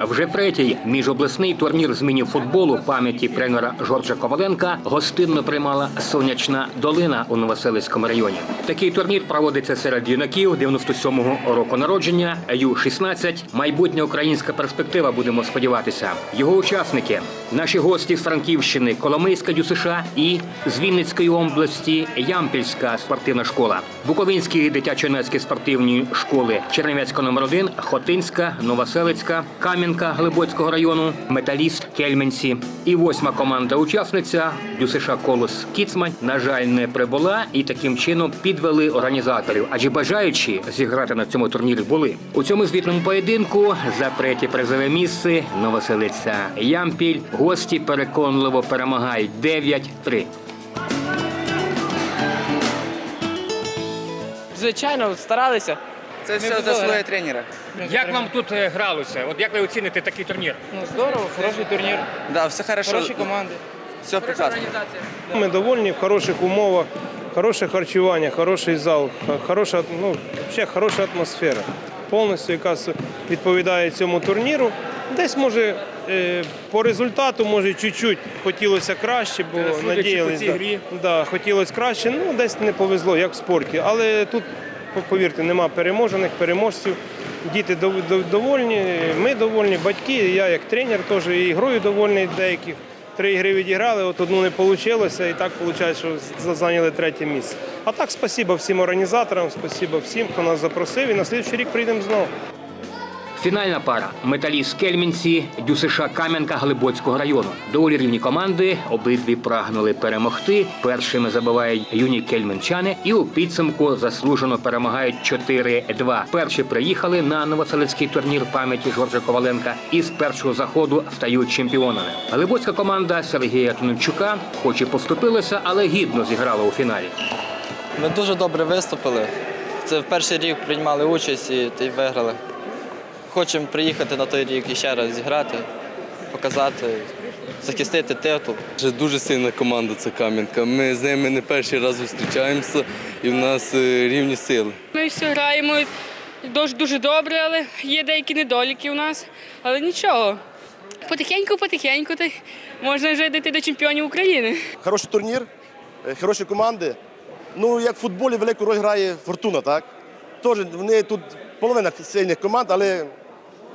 Вже третій міжобласний турнір з міні-футболу пам'яті тренера Жоржа Коваленка гостинно приймала сонячна долина у Новоселицькому районі. Такий турнір проводиться серед юнаків 97-го року народження, Ю-16. Майбутня українська перспектива, будемо сподіватися. Його учасники наші гості з Франківщини, Коломийська ДЮСШ і з Вінницької області Ямпільська спортивна школа, Буковинські дитячо-юнацькі спортивні школи, Чернівецька номер 1 Хотинська, Новоселицька, Кам'янка Глибоцького району, Металіст, Кельменці. І восьма команда учасниця ДЮСШ Колос Кіцмань, на жаль, не прибула і таким чином підвели організаторів. Адже бажаючі зіграти на цьому турнірі були. У цьому звітному поєдинку за третє призове місце Новоселиця Ямпіль. Гості переконливо перемагають 9-3. Звичайно, старалися. Це все заслуги грати. тренера. Як вам тут е, гралося? От як ви оціните такий турнір? Ну здорово, хороший турнір, Да, все хорошо. хороші команди. Все прекрасно. Ми довольні в хороших умовах, хороше харчування, хороший зал, хороша, ну, ще хороша атмосфера. Повністю якраз відповідає цьому турніру. Десь може е, по результату, може, чуть-чуть хотілося краще, бо надіялись. цій Да, да, хотілося краще, ну десь не повезло, як в спорті. Але тут, повірте, нема переможених, переможців. Діти дов- дов- довольні, ми довольні, батьки, я як тренер теж і грою довольний деяких. Три ігри відіграли, от одну не вийшло, і так виходить, що зайняли третє місце. А так, спасибо всім організаторам, спасибо всім, хто нас запросив, і на слідчий рік прийдемо знову. Фінальна пара Металіст Кельмінці, ДЮСШ Кам'янка Глибоцького району. Доволі рівні команди. Обидві прагнули перемогти. Першими забивають юні кельменчани і у підсумку заслужено перемагають 4-2. Перші приїхали на новоселицький турнір пам'яті Жоржа Коваленка і з першого заходу стають чемпіонами. Глибоцька команда Сергія Тунчука, хоч і поступилася, але гідно зіграла у фіналі. Ми дуже добре виступили. Це в перший рік приймали участь і, виграли. Хочемо приїхати на той рік і ще раз зіграти, показати, захистити титул. Дуже сильна команда, це Кам'янка. Ми з ними не перший раз зустрічаємося і в нас е, рівні сили. Ми всі граємо дуже, дуже добре, але є деякі недоліки у нас. Але нічого. Потихеньку, потихеньку, можна вже дійти до чемпіонів України. Хороший турнір, е, хороші команди. Ну, як в футболі велику роль грає фортуна, так? Тож вони тут половина сильних команд, але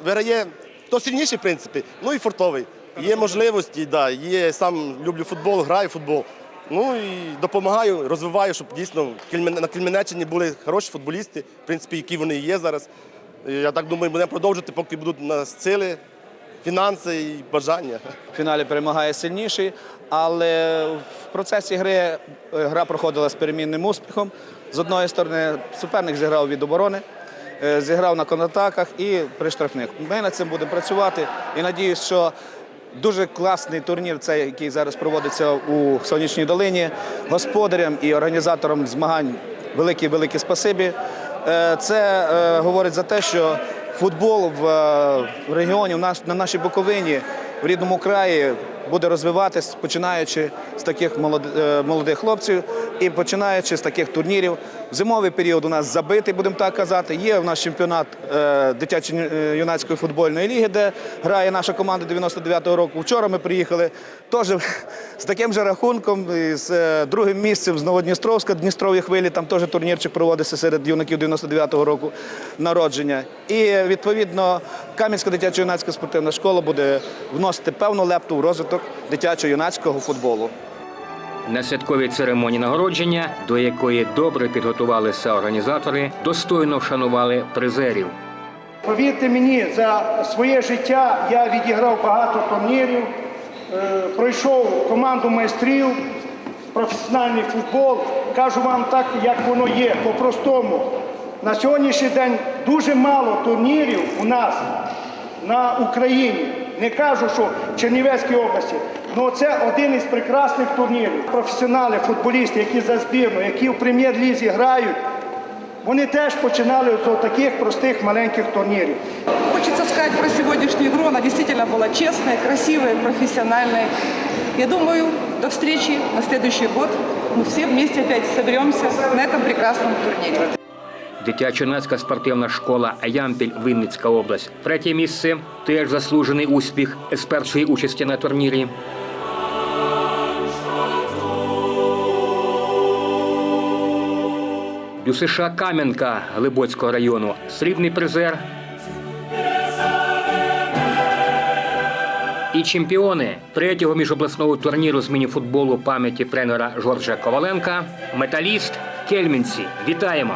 виграє хто сильніший, в принципі, ну і фортовий. Є можливості, да, є сам люблю футбол, граю футбол. Ну і допомагаю, розвиваю, щоб дійсно на Кельменеччині були хороші футболісти, в принципі, які вони є зараз. Я так думаю, будемо продовжувати, поки будуть у нас сили, фінанси і бажання. В фіналі перемагає сильніший, але в процесі гри е, гра проходила з перемінним успіхом. З одної сторони, суперник зіграв від оборони, зіграв на контратаках і при штрафних. Ми над цим будемо працювати і надіюсь, що дуже класний турнір, цей, який зараз проводиться у Сонячній долині, господарям і організаторам змагань велике велике спасибі. Е, Це е, говорить за те, що футбол в, е, регіоні, на нашій Буковині, в рідному краї буде розвиватись, починаючи з таких е, молодих хлопців і починаючи з таких турнірів. Зимовий період у нас забитий, будемо так казати. Є в нас чемпіонат е, дитячо-юнацької футбольної ліги, де грає наша команда 99-го року. Вчора ми приїхали теж з таким же рахунком, з е, другим місцем з Новодністровська, Дністрові хвилі, там теж турнірчик проводиться серед юнаків 99-го року народження. І відповідно Кам'янська дитячо-юнацька спортивна школа буде вносити певну лепту в розвиток дитячо-юнацького футболу. На святковій церемонії нагородження, до якої добре підготувалися організатори, достойно вшанували призерів. Повірте мені, за своє життя я відіграв багато турнірів, е, пройшов команду майстрів, професіональний футбол. Кажу вам так, як воно є, по-простому. На сьогоднішній день дуже мало турнірів у нас на Україні. Не кажу, що в Чернівецькій області. Ну це один із прекрасних турнірів. Професіонали, футболісти, які за збірну, які в прем'єр-лізі грають, вони теж починали з таких простих маленьких турнірів. Хочется сказать про сегодняшнюю игру. Она действительно была честная, красивая, профессиональная. Я думаю, до встречи на следующий год. Мы все вместе опять соберемся на этом прекрасном турнире. Дитячо-юнацька спортивна школа Ямпіль Вінницька область. Третє місце теж заслужений успіх з першої участі на турнірі. ДЮСШ Кам'янка Глибоцького району. Срібний призер. І чемпіони третього міжобласного турніру з мініфутболу пам'яті тренера Жоржа Коваленка. Металіст Кельмінці. Вітаємо!